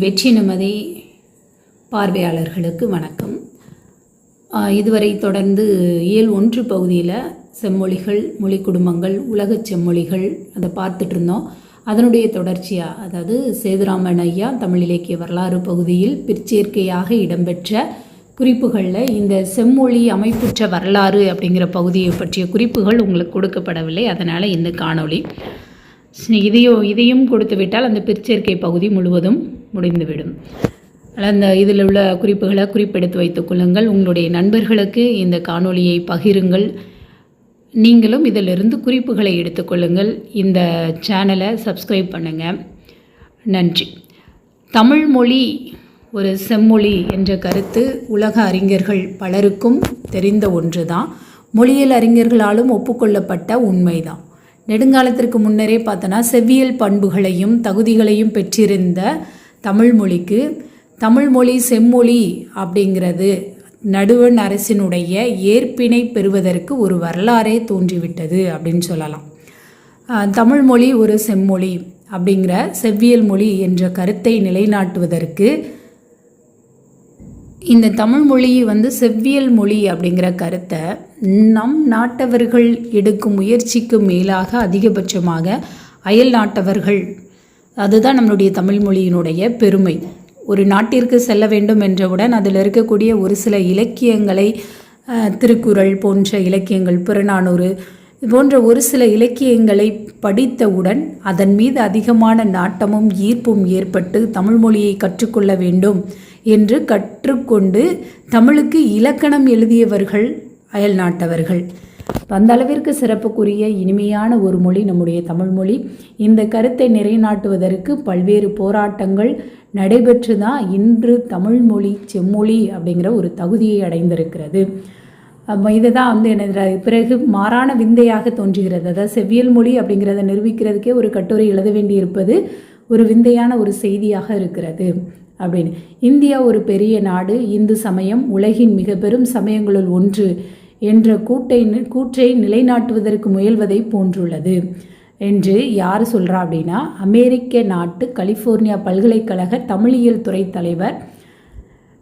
வெற்றி நமதை பார்வையாளர்களுக்கு வணக்கம். இதுவரை தொடர்ந்து இயல் ஒன்று பகுதியில் செம்மொழிகள் மொழி குடும்பங்கள் உலகச் செம்மொழிகள் அதை பார்த்துட்டு இருந்தோம். அதனுடைய தொடர்ச்சியாக அதாவது சேதுராமன் ஐயா தமிழ் இலக்கிய வரலாறு பகுதியில் பிற்சேர்க்கையாக இடம்பெற்ற குறிப்புகளில் இந்த செம்மொழி அமைப்புற்ற வரலாறு அப்படிங்கிற பகுதியை பற்றிய குறிப்புகள் உங்களுக்கு கொடுக்கப்படவில்லை. அதனால் இந்த காணொளி இதையும் இதையும் கொடுத்து விட்டால் அந்த பிற்சேர்க்கை பகுதி முழுவதும் முடிந்துவிடும். அந்த இதில் உள்ள குறிப்புகளை குறிப்பெடுத்து வைத்துக் கொள்ளுங்கள். உங்களுடைய நண்பர்களுக்கு இந்த காணொளியை பகிருங்கள். நீங்களும் இதிலிருந்து குறிப்புகளை எடுத்துக்கொள்ளுங்கள் இந்த சேனலை சப்ஸ்கிரைப் பண்ணுங்கள் நன்றி. தமிழ் மொழி ஒரு செம்மொழி என்ற கருத்து உலக அறிஞர்கள் பலருக்கும் தெரிந்த ஒன்று தான் மொழியியல் அறிஞர்களாலும் ஒப்புக்கொள்ளப்பட்ட உண்மைதான். நெடுங்காலத்திற்கு முன்னரே பார்த்தோன்னா செவ்வியல் பண்புகளையும் தகுதிகளையும் பெற்றிருந்த தமிழ்மொழிக்கு தமிழ்மொழி செம்மொழி அப்படிங்கிறது நடுவண் அரசினுடைய ஏற்பினை பெறுவதற்கு ஒரு வரலாறே தோன்றிவிட்டது அப்படின்னு சொல்லலாம். தமிழ்மொழி ஒரு செம்மொழி அப்படிங்கிற செவ்வியல் மொழி என்ற கருத்தை நிலைநாட்டுவதற்கு இந்த தமிழ்மொழி வந்து செவ்வியல் மொழி அப்படிங்கிற கருத்தை நம் நாட்டவர்கள் எடுக்கும் முயற்சிக்கு மேலாக அதிகபட்சமாக அயல் நாட்டவர்கள். அதுதான் நம்மளுடைய தமிழ் மொழியினுடைய பெருமை. ஒரு நாட்டிற்கு செல்ல வேண்டும் என்றவுடன் அதில் இருக்கக்கூடிய ஒரு சில இலக்கியங்களை திருக்குறள் போன்ற இலக்கியங்கள் புறநானூறு இது போன்ற ஒரு சில இலக்கியங்களை படித்தவுடன் அதன் மீது அதிகமான நாட்டமும் ஈர்ப்பும் ஏற்பட்டு தமிழ் மொழியை கற்றுக்கொள்ள வேண்டும். என்று கற்றுக்கொண்டு தமிழுக்கு இலக்கணம் எழுதியவர்கள் அயல் நாட்டவர்கள் அந்த அளவிற்கு சிறப்புக்குரிய இனிமையான ஒரு மொழி நம்முடைய தமிழ்மொழி இந்த கருத்தை நிறைநாட்டுவதற்கு பல்வேறு போராட்டங்கள் நடைபெற்று தான் இன்று தமிழ்மொழி செம்மொழி அப்படிங்கிற ஒரு தகுதியை அடைந்திருக்கிறது. இதை தான் வந்து என்ன பிறகு மாறான விந்தையாக தோன்றுகிறது. அதாவது செவ்வியல் மொழி அப்படிங்கிறத நிரூபிக்கிறதுக்கே ஒரு கட்டுரை எழுத வேண்டியிருப்பது ஒரு விந்தையான ஒரு செய்தியாக இருக்கிறது. அப்படின்னு. இந்தியா ஒரு பெரிய நாடு. இந்து சமயம் உலகின் மிக பெரும் சமயங்களுள் ஒன்று என்ற கூட்டை கூற்றை நிலைநாட்டுவதற்கு முயல்வதை போன்றுள்ளது என்று யார் சொல்கிறா அப்படின்னா அமெரிக்க நாட்டு கலிஃபோர்னியா பல்கலைக்கழக தமிழியல் துறை தலைவர்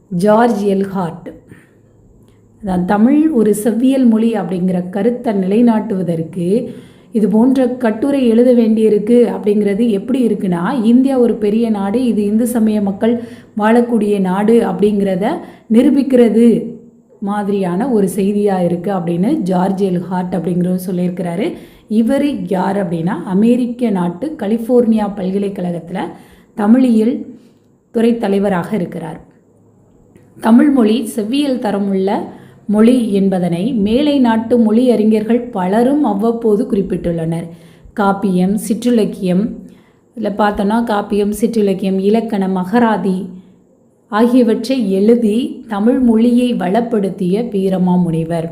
ஜார்ஜ் எல்ஹார்ட். அதான் தமிழ் ஒரு செவ்வியல் மொழி அப்படிங்கிற கருத்தை நிலைநாட்டுவதற்கு இது போன்ற கட்டுரை எழுத வேண்டியிருக்கு அப்படிங்கிறது எப்படி இருக்குன்னா இந்தியா ஒரு பெரிய நாடு இது இந்து சமய மக்கள் வாழக்கூடிய நாடு அப்படிங்கிறத நிரூபிக்கிறது மாதிரியான ஒரு செய்தியாக இருக்குது அப்படின்னு ஜார்ஜ் எல் ஹார்ட் அப்படிங்கிறவர் சொல்லியிருக்கிறாரு. இவர் யார் அப்படின்னா அமெரிக்க நாட்டு கலிஃபோர்னியா பல்கலைக்கழகத்தில் தமிழியல் துறை தலைவராக இருக்கிறார். தமிழ்மொழி செவ்வியல் தரமுள்ள மொழி என்பதனை மேலை நாட்டு மொழி அறிஞர்கள் பலரும் அவ்வப்போது குறிப்பிட்டுள்ளனர். காப்பியம் சிற்றிலக்கியம் இதில் பார்த்தோன்னா காப்பியம் சிற்றிலக்கியம் இலக்கணம் அகராதி ஆகியவற்றை எழுதி தமிழ் மொழியை வளப்படுத்திய வீரமாமுனிவர்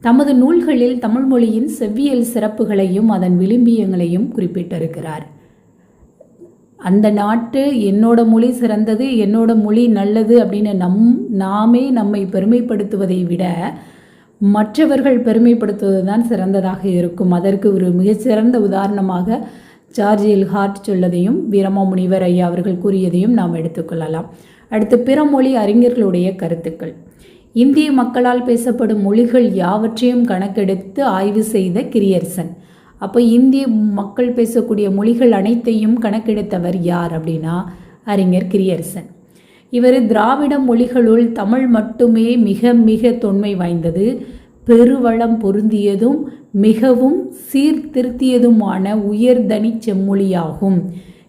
தமது நூல்களில் தமிழ் மொழியின் செவ்வியல் சிறப்புகளையும் அதன் விளிம்பியங்களையும் குறிப்பிட்டிருக்கிறார். அந்த நாட்டு என்னோட மொழி சிறந்தது என்னோட மொழி நல்லது அப்படின்னு நம் நாமே நம்மை பெருமைப்படுத்துவதை விட மற்றவர்கள் பெருமைப்படுத்துவது தான் சிறந்ததாக இருக்கும். அதற்கு ஒரு மிகச்சிறந்த உதாரணமாக ஜார்ஜ் எல்ஹார்ட் சொல்லதையும் வீரமாமுனிவர் ஐயா அவர்கள் கூறியதையும் நாம் எடுத்துக்கொள்ளலாம் அடுத்து பிற மொழி அறிஞர்களுடைய கருத்துக்கள். இந்திய மக்களால் பேசப்படும் மொழிகள் யாவற்றையும் கணக்கெடுத்து ஆய்வு செய்த கிரியர்சன். அப்போ இந்திய மக்கள் பேசக்கூடிய மொழிகள் அனைத்தையும் கணக்கெடுத்தவர் யார் அப்படின்னா அறிஞர் கிரியரசன். இவர் திராவிட மொழிகளுள் தமிழ் மட்டுமே மிக மிக தொன்மை வாய்ந்தது. பெருவளம் பொருந்தியதும் மிகவும் சீர்திருத்தியதுமான உயர்தனி செம்மொழியாகும்.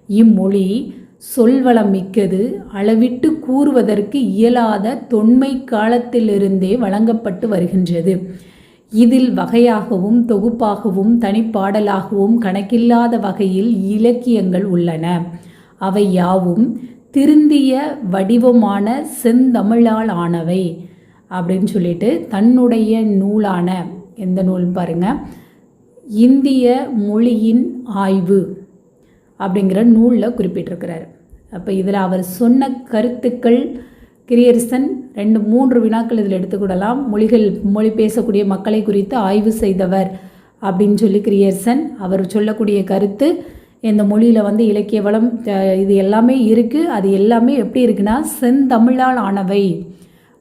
இம்மொழி சொல்வளம் மிக்கது அளவிட்டு கூறுவதற்கு இயலாத தொன்மை காலத்திலிருந்தே வழங்கப்பட்டு வருகின்றது. இதில் வகையாகவும் தொகுப்பாகவும் தனிப்பாடலாகவும் கணக்கில்லாத வகையில் இலக்கியங்கள் உள்ளன. அவை யாவும் திருந்திய வடிவமான செந்தமிழால் ஆனவை. அப்படின்னு சொல்லிட்டு தன்னுடைய நூலான எந்த நூல் பாருங்க இந்திய மொழியின் ஆய்வு அப்படிங்கிற நூலில் குறிப்பிட்டிருக்கிறார். அப்போ இதில் அவர் சொன்ன கருத்துக்கள் கிரியர்சன் ரெண்டு மூன்று வினாக்கள் இதில் எடுத்துக்கொள்ளலாம் மொழிகள் மொழி பேசக்கூடிய மக்களை குறித்து ஆய்வு செய்தவர் அப்படின்னு சொல்லி கிரியர்சன் அவர் சொல்லக்கூடிய கருத்து. இந்த மொழியில் வந்து இலக்கிய வளம் இது எல்லாமே இருக்குது அது எல்லாமே எப்படி இருக்குன்னா செந்தமிழால் ஆனவை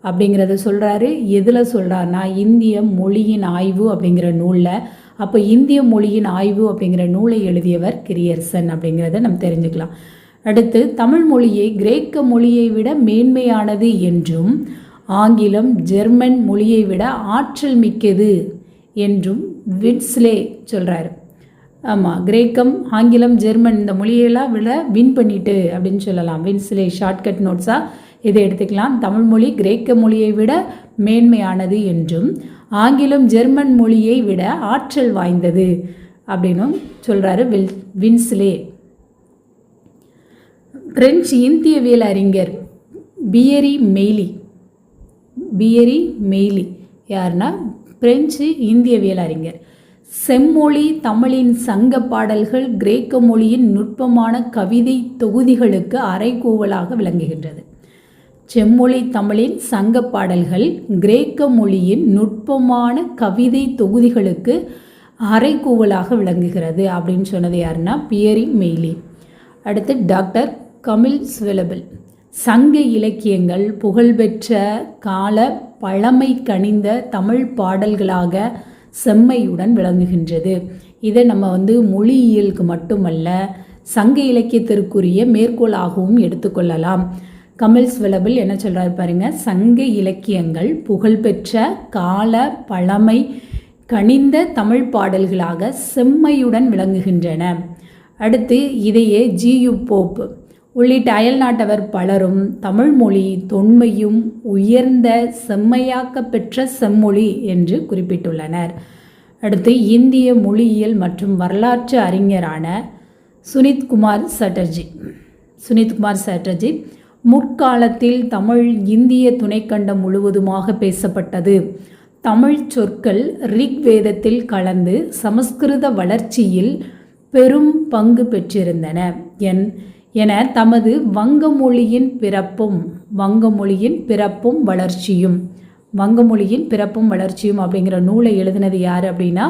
அப்படிங்கிறத சொல்கிறாரு எதில் சொல்கிறாருன்னா இந்திய மொழியின் ஆய்வு அப்படிங்கிற நூலில். அப்போ இந்திய மொழியின் ஆய்வு அப்படிங்கிற நூலை எழுதியவர் கிரியர்சன் அப்படிங்கிறத நம்ம தெரிஞ்சுக்கலாம். அடுத்து தமிழ் மொழியை கிரேக்க மொழியை விட மேன்மையானது என்றும் ஆங்கிலம் ஜெர்மன் மொழியை விட ஆற்றல் மிக்கது என்றும் விட்ஸ்லே சொல்கிறாரு ஆமாம் கிரேக்கம் ஆங்கிலம் ஜெர்மன் இந்த மொழியெல்லாம் விட வின் பண்ணிட்டு அப்படின்னு சொல்லலாம். வின்ஸ்லே ஷார்ட்கட் நோட்ஸாக இதை எடுத்துக்கலாம். தமிழ் மொழி கிரேக்க மொழியை விட மேன்மையானது என்றும் ஆங்கிலம் ஜெர்மன் மொழியை விட ஆற்றல் வாய்ந்தது அப்படின்னும் சொல்கிறாரு வில் வின்ஸ்லே பிரெஞ்சு இந்தியவியல் அறிஞர் பியரி மெய்லி. பியரி மெய்லி. யாருன்னா பிரெஞ்சு இந்தியவியல் அறிஞர். செம்மொழி தமிழின் சங்க பாடல்கள் கிரேக்க மொழியின் நுட்பமான கவிதை தொகுதிகளுக்கு அறைகூவலாக விளங்குகின்றது. செம்மொழி தமிழின் சங்க பாடல்கள் கிரேக்க மொழியின் நுட்பமான கவிதை தொகுதிகளுக்கு அறைகூவலாக விளங்குகிறது அப்படின்னு சொன்னது யாருன்னா பியரி மெய்லி. அடுத்து டாக்டர் கமில் ஸ்வெலபிள் சங்க இலக்கியங்கள் புகழ்பெற்ற கால பழமை கனிந்த தமிழ் பாடல்களாக செம்மையுடன் விளங்குகின்றது. இதை நம்ம வந்து மொழியியலுக்கு மட்டுமல்ல சங்க இலக்கியத்திற்குரிய மேற்கோளாகவும் எடுத்துக்கொள்ளலாம் கமல் ஸ்வெலபிள் என்ன சொல்கிறாரு பாருங்க? சங்க இலக்கியங்கள் புகழ்பெற்ற கால பழமை கனிந்த தமிழ் பாடல்களாக செம்மையுடன் விளங்குகின்றன. அடுத்து இதையே ஜியு போப் உள்ளிட்ட அயல்நாட்டவர் பலரும் தமிழ்மொழி தொன்மையும் உயர்ந்த செம்மையாக்க பெற்ற செம்மொழி என்று குறிப்பிட்டுள்ளனர். அடுத்து இந்திய மொழியியல் மற்றும் வரலாற்று அறிஞரான சுனித்குமார் சட்டர்ஜி. சுனித்குமார் சட்டர்ஜி முற்காலத்தில் தமிழ் இந்திய துணைக்கண்டம் முழுவதுமாக பேசப்பட்டது. தமிழ் சொற்கள் ரிக்வேதத்தில் கலந்து சமஸ்கிருத வளர்ச்சியில் பெரும் பங்கு பெற்றிருந்தன. என் என தமது வங்க மொழியின் பிறப்பும் வங்க மொழியின் பிறப்பும் வளர்ச்சியும் வங்க மொழியின் பிறப்பும் வளர்ச்சியும் அப்படிங்கிற நூலை எழுதினது யார் அப்படின்னா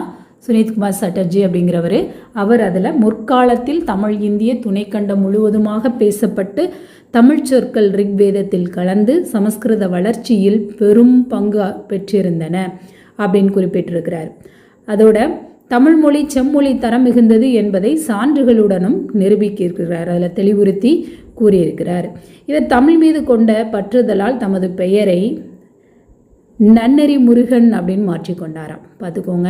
சுனித்குமார் சட்டர்ஜி அப்படிங்கிறவர். அவர் அதில் முற்காலத்தில் தமிழ் இந்திய துணைக்கண்டம் முழுவதுமாக பேசப்பட்டு தமிழ் சொற்கள் ரிக்வேதத்தில் கலந்து சமஸ்கிருத வளர்ச்சியில் பெரும் பங்கு பெற்றிருந்தன அப்படின்னு குறிப்பிட்டிருக்கிறார். அதோட தமிழ்மொழி செம்மொழி தரம் மிகுந்தது என்பதை சான்றுகளுடனும் நிரூபிக்கிறார். அதில் தெளிவுறுத்தி கூறியிருக்கிறார். இவர் தமிழ் மீது கொண்ட பற்றுதலால் தமது பெயரை நன்னறி முருகன் அப்படின்னு மாற்றிக்கொண்டாராம். பார்த்துக்கோங்க.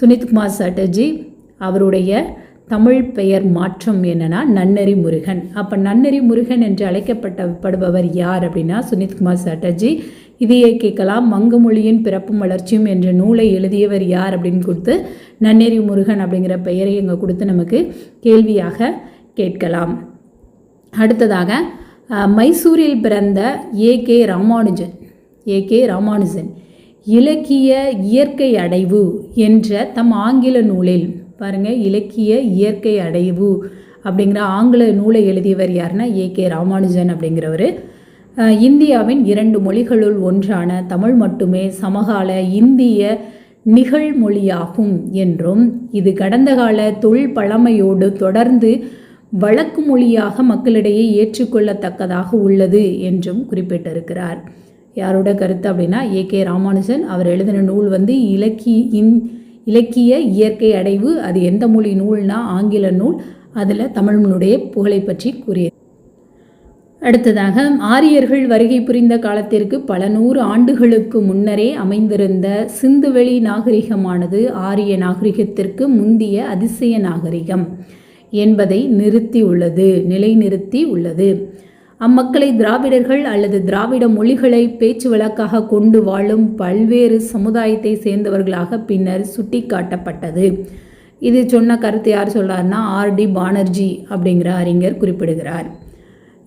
சுனித்குமார் சட்டர்ஜி அவருடைய தமிழ் பெயர் மாற்றம் என்னன்னா நன்னறி முருகன். அப்போ நன்னறி முருகன் என்று அழைக்கப்பட்டப்படுபவர் யார் அப்படின்னா சுனித்குமார் சட்டர்ஜி. இதையே கேட்கலாம். மங்கமொழியின் பிறப்பும் வளர்ச்சியும் என்ற நூலை எழுதியவர் யார் அப்படின்னு கொடுத்து நன்னெறி முருகன் அப்படிங்கிற பெயரை இங்கே கொடுத்து நமக்கு கேள்வியாக கேட்கலாம். அடுத்ததாக மைசூரில் பிறந்த A K Ramanujan A K Ramanujan இலக்கிய இயற்கை அடைவு என்ற தம் ஆங்கில நூலில் பாருங்கள் இலக்கிய இயற்கை அடைவு அப்படிங்கிற ஆங்கில நூலை எழுதியவர் யாருன்னா ஏ கே ராமானுஜன் அப்படிங்கிறவர். இந்தியாவின் இரண்டு மொழிகளுள் ஒன்றான தமிழ் மட்டுமே சமகால இந்திய நிகழ்மொழியாகும் என்றும் இது கடந்த கால தொழில் பழமையோடு தொடர்ந்து வழக்கு மொழியாக மக்களிடையே ஏற்றுக்கொள்ளத்தக்கதாக உள்ளது என்றும் குறிப்பிட்டிருக்கிறார். யாரோட கருத்து அப்படின்னா ஏ கே ராமானுஜன் அவர் எழுதின நூல் வந்து இலக்கிய இன் இலக்கிய இயற்கை அடைவு அது எந்த மொழி நூல்னா ஆங்கில நூல் அதில் தமிழ்னுடைய புகழை பற்றி கூறியது அடுத்ததாக ஆரியர்கள் வருகை புரிந்த காலத்திற்கு பல நூறு ஆண்டுகளுக்கு முன்னரே அமைந்திருந்த சிந்துவெளி நாகரிகமானது ஆரிய நாகரிகத்திற்கு முந்திய அதிசய நாகரிகம் என்பதை நிறுத்தி உள்ளது நிலைநிறுத்தி உள்ளது. அம்மக்களை திராவிடர்கள் அல்லது திராவிட மொழிகளை பேச்சு வழக்காக கொண்டு வாழும் பல்வேறு சமுதாயத்தை சேர்ந்தவர்களாக பின்னர் சுட்டிக்காட்டப்பட்டது. இது சொன்ன கருத்து யார் சொல்றாருன்னா ஆர்டி பானர்ஜி அப்படிங்கிற அறிஞர் குறிப்பிடுகிறார்.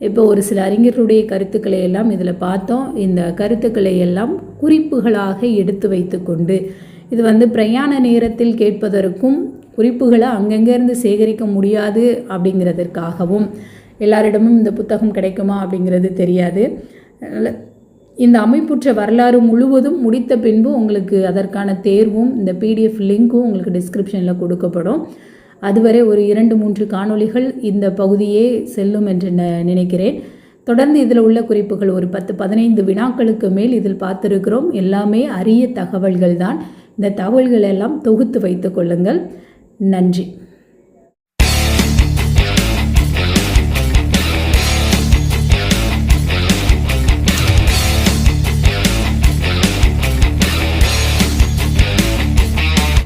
இப்போ ஒரு சில அறிஞர்களுடைய கருத்துக்களை எல்லாம் இதில் பார்த்தோம். இந்த கருத்துக்களை எல்லாம் குறிப்புகளாக எடுத்து வைத்துக்கொண்டு இது வந்து பிரயாண நேரத்தில் கேட்பதற்கும் குறிப்புகளை அங்கங்கேருந்து சேகரிக்க முடியாது அப்படிங்கிறதற்காகவும் எல்லாரிடமும் இந்த புத்தகம் கிடைக்குமா அப்படிங்கிறது தெரியாது. இந்த அமைப்புற்ற வரலாறு முழுவதும் முடித்த பின்பு உங்களுக்கு அதற்கான தேர்வும் இந்த பிடிஎஃப் லிங்க்கும் உங்களுக்கு டிஸ்கிரிப்ஷனில் கொடுக்கப்படும். அதுவரை ஒரு இரண்டு மூன்று காணொளிகள் இந்த பகுதியே செல்லும் என்று நினைக்கிறேன். தொடர்ந்து இதில் உள்ள குறிப்புகள் ஒரு பத்து பதினைந்து வினாக்களுக்கு மேல் இதில் பார்த்துருக்கிறோம். எல்லாமே அரிய தகவல்கள் தான். இந்த தகவல்கள் எல்லாம் தொகுத்து வைத்துக் கொள்ளுங்கள். நன்றி.